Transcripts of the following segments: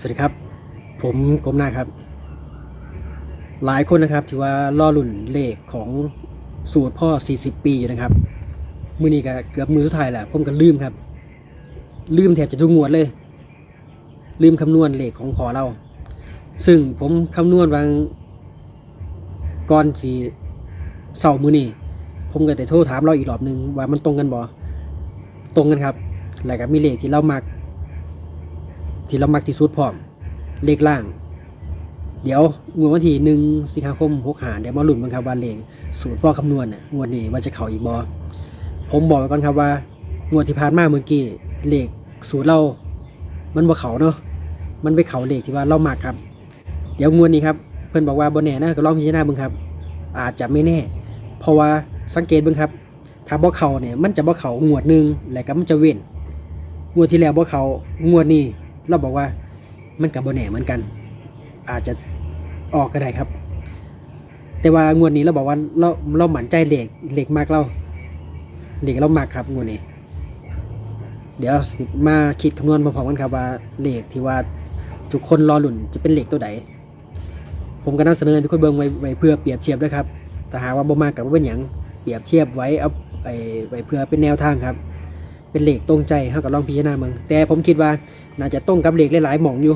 สวัสดีครับ ผมกรมหน้าครับ หลายคนนะครับที่ว่าล่อลุ่นเลขของสูตรพ่อ 40 ปีอยู่นะครับ มือนี้ก็เกือบมือสุดท้ายแหละผมก็ลืมครับ ลืมแทบจะทุกงวดเลย ลืมคำนวณเลขของพอเรา ซึ่งผมคำนวณวางก่อนสีเสาร์มือนี้ผมก็ได้โทรถามเราอีกรอบหนึงว่ามันตรงกันบ่ตรงกันครับแล้วก็มีเลขที่เรามัก ที่เรามักที่สุดพร้อมเลขล่าง เดี๋ยวงวดวันที่หนึ่งสิงหาคมหกหาเดี๋ยวมาลุ้นกันครับว่าเลขสูตรพ่อคำนวณน่ะงวดนี้ว่าจะเข้าอีกบอผมบอกไว้ก่อนครับว่างวดที่ผ่านมาเมื่อกี้เลขสูตรเรา มันบ่เขาเนาะมันไปเขาเลขที่ว่าเรามักครับ เดี๋ยวงวดนี้ครับเพื่อนบอกว่าบนแน่นะก็ลองพิจารณาเบิ่งครับ อาจจะไม่แน่ เพราะว่าสังเกตเบิ่งครับถ้าบ่เขาเนี่ยมันจะบ่เขางวดหนึ่งแล้วก็มันจะเว้นงวดที่แล้วบ่เขางวดนี้ เราบอกว่ามันกับบ่แน่เหมือนกัน อาจจะออกก็ได้ครับ แต่ว่างวดนี้เราบอกว่าเราเราหมั่นใจเหล็กเหล็กมากเราเหล็กเรามากครับงวดนี้ เดี๋ยวมาคิดคำนวณพร้อมๆกันครับว่าเหล็กที่ว่าทุกคนรอหลุ่นจะเป็นเหล็กตัวใดผมก็นำเสนอทุกคนเบิ่งไว้ไว้เพื่อเปรียบเทียบด้วยครับแต่หากว่าบ่มากกับว่าเป็นหยังเปรียบเทียบไว้เอาไปไว้เพื่อเป็นแนวทางครับ เป็นเหล็กตรงใจเฮาก็ลองพิจารณาเบิ่งแต่ผมคิดว่าน่าจะตรงกับเหล็กหลายๆหม่องอยู่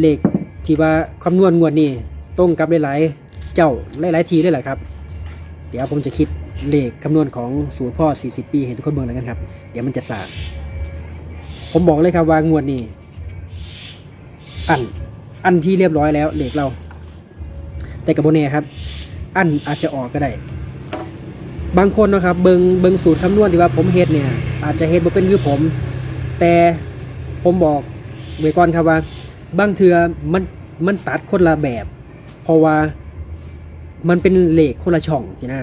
เหล็กที่ว่าคำนวณงวดนี้ตรงกับหลายๆเจ้าหลายๆทีด้วยแหละครับ เดี๋ยวผมจะคิดเลขคำนวณของสูตรพ่อ 40 ปีให้ทุกคนเบิ่งแล้วกันครับ เดี๋ยวมันจะสาดผมบอกเลยครับว่างวดนี้ อัน อันที่เรียบร้อยแล้วเลขเรา แต่กับโบเน่ครับ อันอาจจะออกก็ได้ บางคนนะครับเบิงเบิงสูตรคำนวณที่ว่าผมเฮ็ดเนี่ย อาจจะเฮ็ดบ่เป็นคือผม แต่ผมบอกไว้ก่อนครับว่า บางเทือมันมันตัดคนละแบบ เพราะว่ามันเป็นเลขคนละช่องสินะ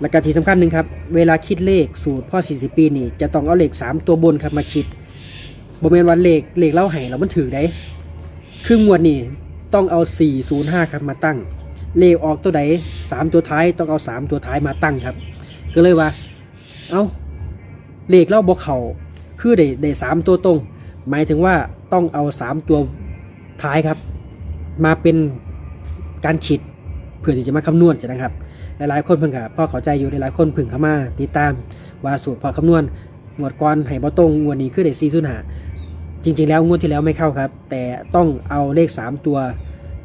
แล้วก็ที่สำคัญหนึ่งครับ เวลาคิดเลขสูตรพ่อ 40 ปีนี่ จะต้องเอาเลข 3 ตัวบนครับมาคิดบ่แม่นว่าเลขเลขเล่าให้แล้วมันถือได้ครึ่งงวดนี่ต้องเอา 405 ครับมาตั้ง เลขออกตัวใด3ตัวท้ายต้องเอา3ตัวท้ายมาตั้งครับ ก็เลยว่า เอาเลขเล่าบอกเขาคือได้ได้สามตัวตรง หมายถึงว่าต้องเอาสามตัวท้ายครับ มาเป็นการคิดเพื่อที่จะมาคำนวณจะนะครับ หลายๆคนเพิ่งค่ะพ่อเข้าใจอยู่หลายๆคนเพิ่งเข้ามาติดตามว่าสูตรพอคำนวณงวดก่อนให้บ่ตรงงวดนี้คือได้ซีซุนหาจริง ๆ แล้วงวดที่แล้วไม่เข้าครับ แต่ต้องเอาเลข 3 ตัว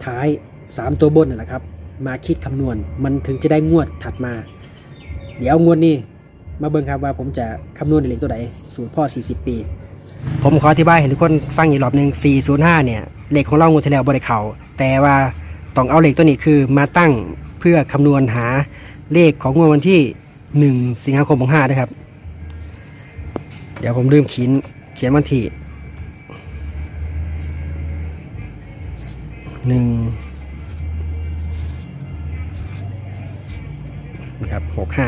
ท้าย 3 ตัวบนนั่นแหละครับ มาคิดคำนวณ มันถึงจะได้งวดถัดมา เดี๋ยวงวดนี้มาเบิ่งครับว่าผมจะคำนวณเลขตัวไหนสูตรพ่อ 40 ปี ผมขออธิบายให้ทุกคนฟังอีกรอบหนึ่ง405 เนี่ยเลขของเรางวดที่แล้วบริเขาแต่ว่าต้องเอาเลขตัวนี้คือมาตั้งเพื่อคำนวณหาเลขของงวดวันที่ 1 สิงหาคมของ5นะครับ เดี๋ยวผมลืมขีนเขียนวันที่ห นะครับหกห้า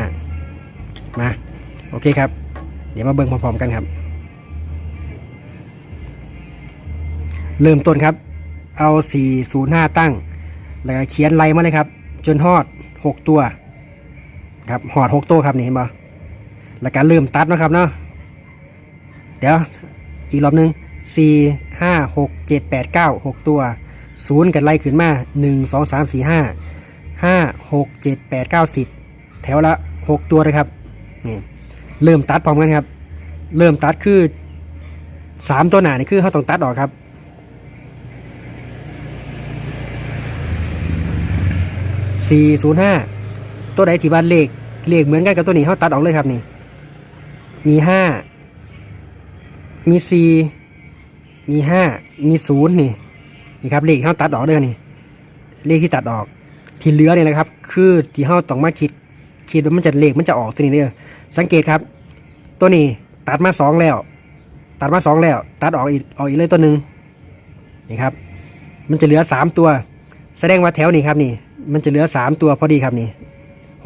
มาโอเคครับ เดี๋ยวมาเบิ่งพร้อมๆกันครับ เริ่มต้นครับ เอา 405 ตั้ง แล้วก็เขียนไล่มาเลยครับ จนฮอด 6 ตัว ครับหอด 6 ตัวครับนี่เห็นป่แล้วก็เริ่มตัดนะครับเนาะเดี๋ยวอีกรอบหนึง4 5 6 7 8 9 6 ตัว 0 กันไล่ขึ้นมา 1 2 3 4 5 5 6 7 8 9 10 แถวละ6ตัวนะครับนี่เริ่มตัดพร้อมกันครับ เริ่มตัดคือสามตัวหนานี่คือเขาต้องตัดออกครับสี่ศูนย์ห้าตัวไหนที่ว่าเลขเลขเหมือนกันกับตัวนี้เขาตัดออกเลยครับนี่มีห้ามีสี่มีห้ามีศูนย์นี่นี่ครับเลขเขาตัดออกเลยนี่เลขที่ตัดออกที่เหลือเนี่ยนะครับ คือที่เขาต้องมาคิด คิดว่ามันจะเลขมันจะออกตัวนี้เด้อสังเกตครับ ตัวนี้ตัดมาสองแล้ว ตัดมาสองแล้ว ตัดออกอีกออกอีกเลยตัวหนึ่งนี่ครับ มันจะเหลือสามตัว แสดงว่าแถวนี้ครับนี่ มันจะเหลือสามตัวพอดีครับนี่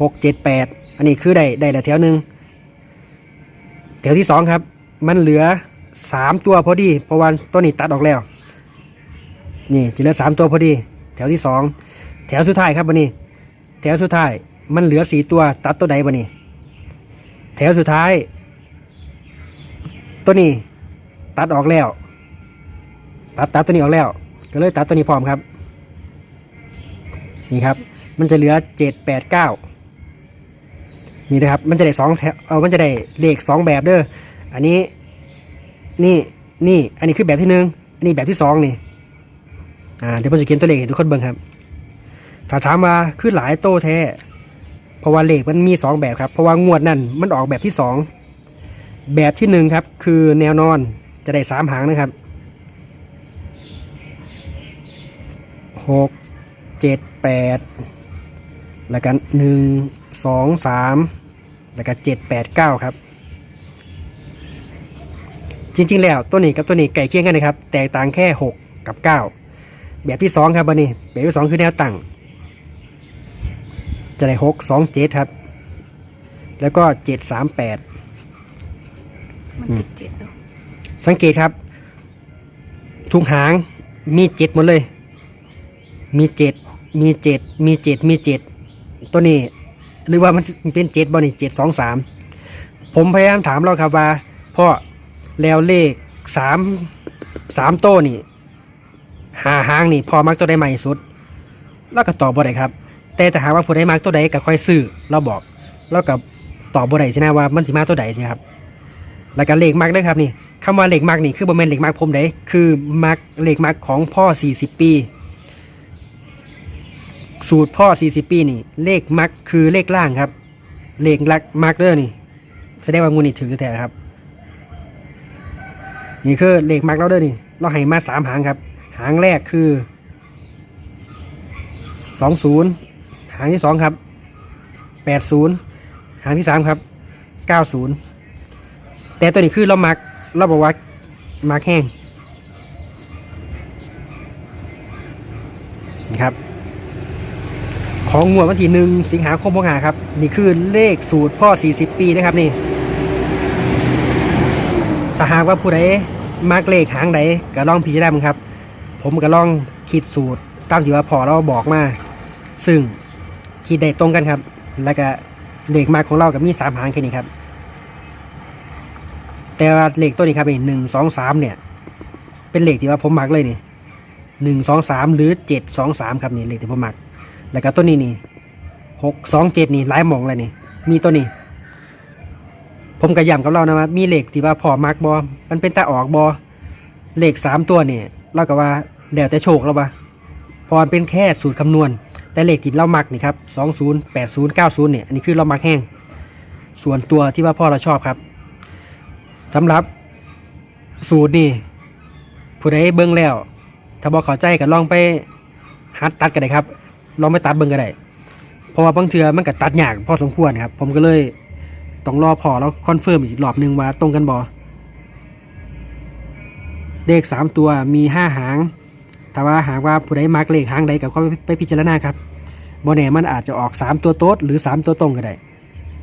หกเจ็ดแปดอันนี้คือได้ได้ละแถวหนึ่งแถวที่สองครับ มันเหลือสามตัวพอดีเพราะว่าตัวนี้ตัดออกแล้ว นี่จะเหลือสามตัวพอดี แถวที่สองแถวสุดท้ายครับวันนี้ แถวสุดท้าย มันเหลือสีตัวตัดตัวใดบ่นี่ แถวสุดท้าย ตัวนี้ ตัดออกแล้ว ตัดตัดตัวนี้ออกแล้ว ก็เลยตัดตัวนี้พร้อมครับ นี่ครับ มันจะเหลือเจ็ดแปดเก้านี่นะครับ มันจะได้สองแถวเออมันจะได้เลขสองแบบเด้อ อันนี้ นี่ นี่ อันนี้คือแบบที่หนึ่งอันนี้แบบที่สองนี่ อ่า เดี๋ยวผมจะเขียนตัวเลขให้ทุกคนเบิ่งครับ ถ้าถามว่าคือหลายโตแท้ ราะว่าเลขมันมีสองแบบครับ เพราะว่างวดนั่นมันออกแบบที่สองแบบที่หนึ่งครับคือแนวนอนจะได้สามหางนะครับหกเจ็ดแปดแล้วกันหนึ่งสองสามแล้วก็เจ็ดแปดเก้าครับ จริงๆ แล้วตัวนี้กับตัวนี้ไก่เคียงกันนะครับ แตกต่างแค่หกกับเก้าแบบที่สองครับวันนี้ แบบที่สองคือแนวตั้ง จะได้หกสองเจ็ดครับ แล้วก็เจ็ดสามแปดมันติดเจ็ดเนาะสังเกตครับ ทุกหางมีเจ็ดหมดเลย มีเจ็ดมีเจ็ดมีเจ็ดมีเจ็ดตัวนี้ หรือว่ามันเป็นเจ็ดบอนี่เจ็ดสองสามผมพยายามถามเราครับว่าพ่อแล้วเลขสามสามโต้นี่หาหางนี่พอมักตัวใดใหม่สุดเราก็ตอบบ่ได้ครับ แต่ถ้าหากว่าผู้ใดมักตัวใดก็ค่อยซื้อเราบอกเราก็ตอบบ่ได้ใช่ไหมว่ามันสิมาตัวใดใช่ครับแล้วก็เลขมักด้วยครับนี่คำว่าเลขมักนี่คือบ่แม่นเลขมักผมเด้คือมักเลขมักของพ่อ 40 ปี สูตรพ่อ 40 ปีนี่ เลขมักคือเลขล่างครับ เลขลักมักเด้อนี่แสดงว่างูนี่ถือแต่ครับ นี่คือเลขมักเราเด้อนี่ เราให้มาสามหางครับ หางแรกคือ20 หางที่สองครับ80หางที่สามครับ90แต่ตัวนี้คือเรามักเราบอกว่ามักแห้งนี่ครับ ของงวดวันที่หนึ่งสิงหาคมพงหาครับ นี่คือเลขสูตรพ่อ 40 ปีนะครับนี่ถ้าหากว่าผู้ใดมักเลขหางใดก็ลองพิจารณาครับ ผมก็ลองคิดสูตรตามที่ว่าพอเราบอกมา ซึ่ง คิดได้ตรงกันครับ แล้วก็เลขมาของเรากับมีสามหางแค่นี้ครับ แต่ว่าเลขตัวนี้ครับนี่หนึ่งสองสามเนี่ย เป็นเลขที่ว่าผมมักเลยนี่หนึ่งสองสามหรือเจ็ดสองสามครับนี่เลขที่ผมมัก แล้วก็ตัวนี้นี่หกสองเจ็ดนี่หลายหมองเลยนี่ มีตัวนี้ผมกระย้ำกับเรานะว่ามีเลขที่ว่าพอมักบอมันเป็นตาออกบอเลขสามตัวเนี่ยเราก็ว่าแล้วแต่โชคเราปะพอเป็นแค่สูตรคำนวณ แต่เลขที่เรามักนี่ครับสองศูนย์แปดศูนย์เก้าศูนย์เนี่ยอันนี้คือเรามักแห้ง ส่วนตัวที่ว่าพ่อเราชอบครับสำหรับสูตรนี่ผู้ใดเบิ่งแล้ว ถ้าบอกเข้าใจก็ลองไปหัดตัดกันได้ครับ ลองไปตัดเบิ่งก็ได้เพราะว่าบางเทือมันก็ตัดยากพอสมควรครับ ผมก็เลยต้องรอพอแล้วคอนเฟิร์มอีกรอบหนึ่งว่าตรงกันบอเลขสามตัวมีห้าหาง ถ้าว่าหากว่าผู้ใดมักเลขหางใดก็ค่อไปพิจารณาครับบอแน่มันอาจจะออกสามตัวโต๊ดหรือสามตัวตรงก็ได้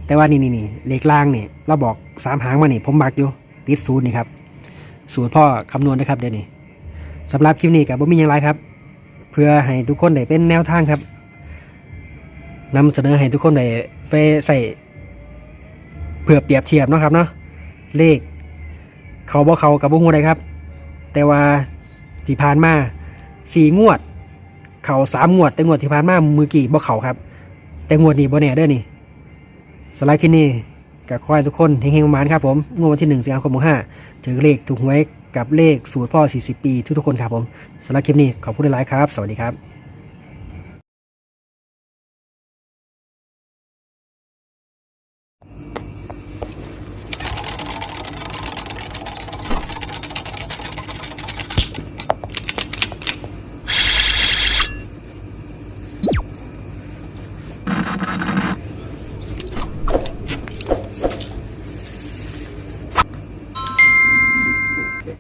แต่ว่านี่นี่นี่เลขล่างนี่เราบอกสามหางมานี่ผมมักอยู่ติดศูนย์นี่ครับสูตรพ่อคำนวณนะครับเดี๋ยวนี้สำหรับคลิปนี้กับบ่มีอย่างไรครับ เพื่อให้ทุกคนได้เป็นแนวทางครับนำเสนอให้ทุกคนได้ไปใส่เพื่อเปรียบเทียบนะครับเนาะเลขเขาบ่เขากับบ่ฮู้ได้ครับ แต่ว่าที่ผ่านมา สี่งวด เขาสามงวด แต่งวดที่ผ่านมามือกี่บ่เขาครับ แต่งวดนี้บ่แน่เด้อนี่สไลด์คลิปนี้กับคอยทุกคนเฮงๆประมาณครับผมงวดวันที่หนึ่งสิงหาคมหห้าถือเลขถูกหวยกับเลขสูตรพ่อ 40 ปีทุกๆคนครับผมสำหรับคลิปนี้ขอบคุณหลายครับ สวัสดีครับ